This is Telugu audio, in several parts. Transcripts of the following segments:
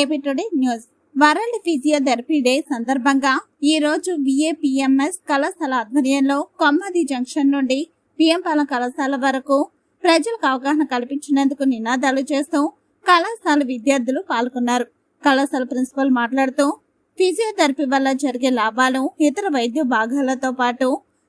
AP today news world physiotherapy day సందర్భంగా ఈ రోజు విఏపిఎంఎస్ కళాశాల ఆధ్వర్యంలో కొమ్మది జంక్షన్ నుండి పిఎంపాలెం కళాశాల వరకు ప్రజలకు అవగాహన కల్పించినందుకు నినాదాలు చేస్తూ కళాశాల విద్యార్థులు పాల్గొన్నారు. కళాశాల ప్రిన్సిపల్ మాట్లాడుతూ ఫిజియోథెరపీ వల్ల జరిగే లాభాలు ఇతర వైద్య భాగాలతో పాటు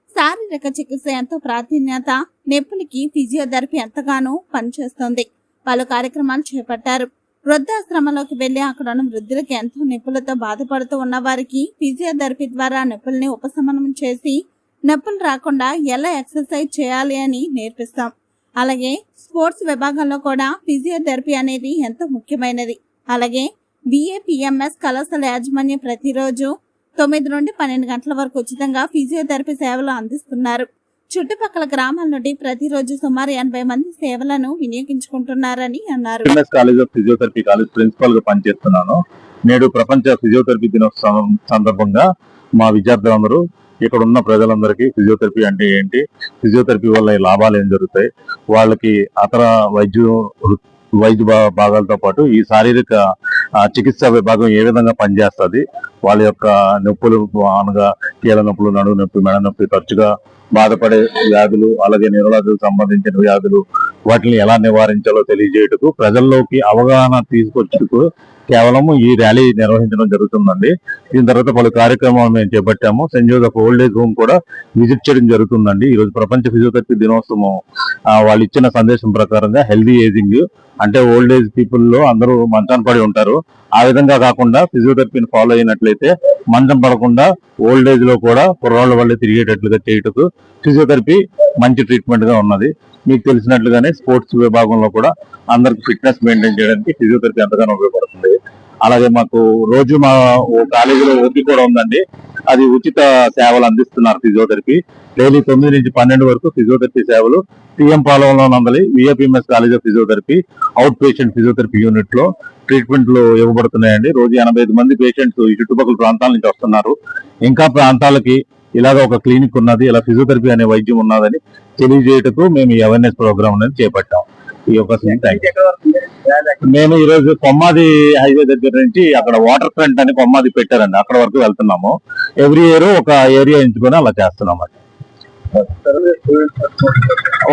శారీరక చికిత్స ఎంతో ప్రాధాన్యత నొప్పులకి ఫిజియోథెరపీ ఎంతగానో పనిచేస్తుంది. పలు కార్యక్రమాలు చేపట్టారు. వృద్ధాశ్రమంలోకి వెళ్ళి అక్కడ ఉన్న వృద్ధులకు ఎంతో నొప్పులతో బాధపడుతూ ఉన్న వారికి ఫిజియోథెరపీ ద్వారా నొప్పుల్ని ఉపశమనం చేసి నొప్పులు రాకుండా ఎలా ఎక్సర్సైజ్ చేయాలి అని నేర్పిస్తాం. అలాగే స్పోర్ట్స్ విభాగంలో కూడా ఫిజియోథెరపీ అనేది ఎంతో ముఖ్యమైనది. అలాగే బిఏపిఎంఎస్ కళాశాల యాజమాన్యం ప్రతిరోజు తొమ్మిది నుండి పన్నెండు గంటల వరకు ఉచితంగా ఫిజియోథెరపీ సేవలు అందిస్తున్నారు. చుట్టుపక్కల గ్రామాల నుండి ప్రతిరోజు సుమారు ఎనభై మంది సేవలను వినియోగించుకుంటున్నారని అన్నారు. కాలేజ్ ఆఫ్ ఫిజియోథెరపీ కాలేజ్ ప్రిన్సిపల్గా పనిచేస్తున్నాను. నేడు ప్రపంచ ఫిజియోథెరపీ దినోత్సవం సందర్భంగా మా విద్యార్థులందరూ ఇక్కడ ఉన్న ప్రజలందరికీ ఫిజియోథెరపీ అంటే ఏంటి? ఫిజియోథెరపీ వల్ల లాభాలు ఏం జరుగుతాయి? వాళ్ళకి అతర వైద్య వైద్య భా- భాగాలతో పాటు ఈ శారీరక చికిత్స విభాగం ఏ విధంగా పనిచేస్తుంది వాళ్ళ యొక్క నొప్పులు అనగా కీళ్ళ నొప్పులు నడుము నొప్పి మెడ నొప్పి తరచుగా బాధపడే వ్యాధులు అలాగే నిరోధులకు సంబంధించిన వ్యాధులు వాటిని ఎలా నివారించాలో తెలియజేయటకు ప్రజల్లోకి అవగాహన తీసుకొచ్చుటకు కేవలం ఈ ర్యాలీ నిర్వహించడం జరుగుతుందండి. దీని తర్వాత పలు కార్యక్రమాలు మేము చేపట్టాము. Saint Joseph old age home కూడా విజిట్ చేయడం జరుగుతుందండి. ఈ రోజు ప్రపంచ ఫిజియోథెరపీ దినోత్సవం వాళ్ళు ఇచ్చిన సందేశం ప్రకారంగా హెల్దీ ఏజింగ్ అంటే ఓల్డ్ ఏజ్ పీపుల్లో అందరూ మంచం పడి ఉంటారు. ఆ విధంగా కాకుండా ఫిజియోథెరపీని ఫాలో అయినట్లయితే మంచం పడకుండా ఓల్డ్ ఏజ్లో కూడా కుర్రాళ్ళ వల్లే తిరిగేటట్లుగా చేయటకు ఫిజియోథెరపీ మంచి ట్రీట్మెంట్గా ఉన్నది. మీకు తెలిసినట్లుగానే స్పోర్ట్స్ విభాగంలో కూడా అందరికి ఫిట్నెస్ మెయింటైన్ చేయడానికి ఫిజియోథెరపీ ఎంతగానో ఉపయోగపడుతుంది. అలాగే మాకు రోజు మా ఓ కాలేజీలో ఓపీ కూడా ఉందండి. అది ఉచిత సేవలు అందిస్తున్నారు ఫిజియోథెరపీ. డైలీ తొమ్మిది నుంచి పన్నెండు వరకు ఫిజియోథెరపీ సేవలు. టీఎం పాలవంలో నందలి VAPMS college of physiotherapy out patient physiotherapy యూనిట్లో ట్రీట్మెంట్లు ఇవ్వబడుతున్నాయండి. రోజు ఎనభై ఐదు మంది పేషెంట్స్ ఈ చుట్టుపక్కల ప్రాంతాల నుంచి వస్తున్నారు. ఇంకా ప్రాంతాలకి ఇలాగ ఒక క్లినిక్ ఉన్నది ఇలా ఫిజియోథెరపీ అనే వైద్యం ఉన్నదని తెలియజేయటకు మేము ఈ అవేర్నెస్ ప్రోగ్రామ్ అనేది చేపట్టాం. ఈ యొక్క మేము ఈ రోజు కొమ్మాది హైవే దగ్గర నుంచి అక్కడ వాటర్ ఫ్రంట్ అని కొమ్మాది పెట్టారండి. అక్కడ వరకు వెళ్తున్నాము. ఎవ్రీ ఇయర్ ఒక ఏరియా ఎంచుకొని అలా చేస్తున్నాం అండి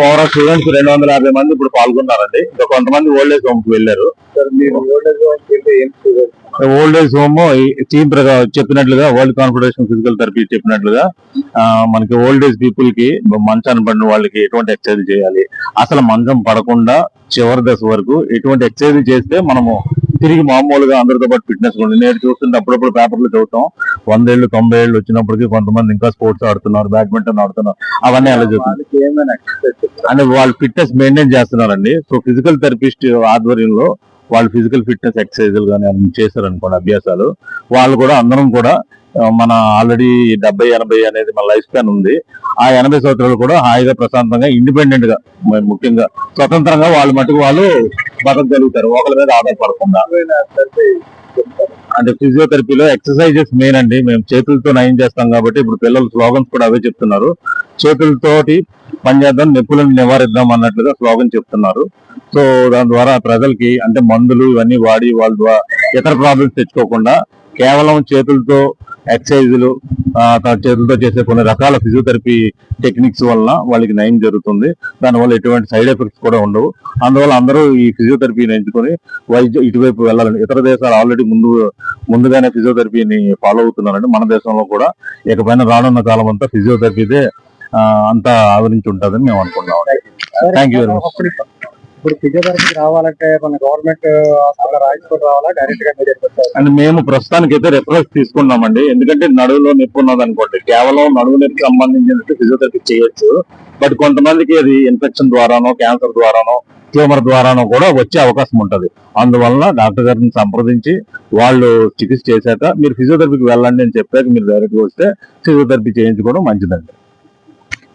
ఓవరాల్ స్టూడెంట్స్ రెండు వందల యాభై మంది ఇప్పుడు పాల్గొన్నారండి. ఇంకా కొంతమంది ఓల్డ్ ఏజ్ హోమ్కి వెళ్ళారు. ఓల్డ్ ఏజ్ హోమ్ టీమ్ చెప్పినట్లుగా వరల్డ్ కాన్ఫెడరేషన్ ఫిజికల్ థెరపీ చెప్పినట్లుగా మనకి ఓల్డ్ ఏజ్ పీపుల్కి మంచాన్ని పడిన వాళ్ళకి ఎటువంటి ఎక్సర్సైజ్ చేయాలి? అసలు మంచం పడకుండా చివరి దశ వరకు ఎటువంటి ఎక్సర్సైజ్ చేస్తే మనము తిరిగి మామూలుగా అందరితో పాటు ఫిట్నెస్ ఉంది నేను చూస్తుంటే అప్పుడప్పుడు పేపర్లు చదువుతాం. వందేళ్ళు తొంభై ఏళ్ళు వచ్చినప్పటికీ కొంతమంది ఇంకా స్పోర్ట్స్ ఆడుతున్నారు బ్యాడ్మింటన్ ఆడుతున్నారు. అవన్నీ అలా చెప్తున్నారు అంటే వాళ్ళు ఫిట్నెస్ మెయింటైన్ చేస్తున్నారండి. సో ఫిజికల్ థెరపిస్ట్ ఆధ్వర్యంలో వాళ్ళు ఫిజికల్ ఫిట్నెస్ ఎక్సర్సైజులు కానీ చేశారనుకోండి అభ్యాసాలు వాళ్ళు కూడా అందరం కూడా మన ఆల్రెడీ డెబ్బై ఎనభై అనేది మన లైఫ్ స్పాన్ ఉంది. ఆ ఎనభై సంవత్సరాలు కూడా హాయిగా ప్రశాంతంగా ఇండిపెండెంట్గా ముఖ్యంగా స్వతంత్రంగా వాళ్ళు మటుకు వాళ్ళు బతకగలుగుతారు. ఒకరి మీద ఆధారపడకుండా. అంటే ఫిజియోథెరపీలో ఎక్సర్సైజెస్ మెయిన్ అండి. మేము చేతులతో నయం చేస్తాం కాబట్టి ఇప్పుడు పిల్లలు స్లోగన్స్ కూడా అవే చెప్తున్నారు. చేతులతోటి పనిచేద్దాం నొప్పులను నివారిద్దాం అన్నట్లుగా స్లోగన్ చెప్తున్నారు. సో దాని ద్వారా ప్రజలకి అంటే మందులు ఇవన్నీ వాడి వాళ్ళ ద్వారా ఇతర ప్రాబ్లమ్స్ తెచ్చుకోకుండా కేవలం చేతులతో ఎక్సర్సైజులు ఆ, త- చేతులతో చేసే కొన్ని రకాల ఫిజియోథెరపీ టెక్నిక్స్ వలన వాళ్ళకి నయం జరుగుతుంది. దానివల్ల ఎటువంటి సైడ్ ఎఫెక్ట్స్ కూడా ఉండవు. అందువల్ల అందరూ ఈ ఫిజియోథెరపీని ఎంచుకొని వైద్య ఇటువైపు వెళ్ళాలని ఇతర దేశాలు ఆల్రెడీ ముందు ముందుగానే ఫిజియోథెరపీని ఫాలో అవుతున్నారండి మన దేశంలో కూడా ఇకపైన రానున్న కాలం అంతా ఫిజియోథెరపీదే అంతా ఆవరించి ఉంటుందని మేము అనుకుంటున్నాం. థ్యాంక్ యూ వెరీ మచ్ ఇప్పుడు ఫిజియోథెరపీ రావాలంటే మన గవర్నమెంట్ హాస్పిటల్ రాయించుకొని రావాలా? డైరెక్ట్గా మీరు అండ్ మేము ప్రస్తుతానికి అయితే రెఫరెన్స్ తీసుకున్నామండి ఎందుకంటే నడువులో నొప్పి ఉన్నది అనుకోండి. కేవలం నడువు నొప్పి సంబంధించినట్టు ఫిజియోథెరపీ చేయొచ్చు. బట్ కొంతమందికి అది ఇన్ఫెక్షన్ ద్వారానో క్యాన్సర్ ద్వారానో ట్యూమర్ ద్వారానో కూడా వచ్చే అవకాశం ఉంటది. అందువల్ల డాక్టర్ గారిని సంప్రదించి వాళ్ళు చికిత్స చేశాక మీరు ఫిజియోథెరపీకి వెళ్ళండి అని చెప్పాక మీరు డైరెక్ట్ వస్తే ఫిజియోథెరపీ చేయించుకోవడం మంచిదండి.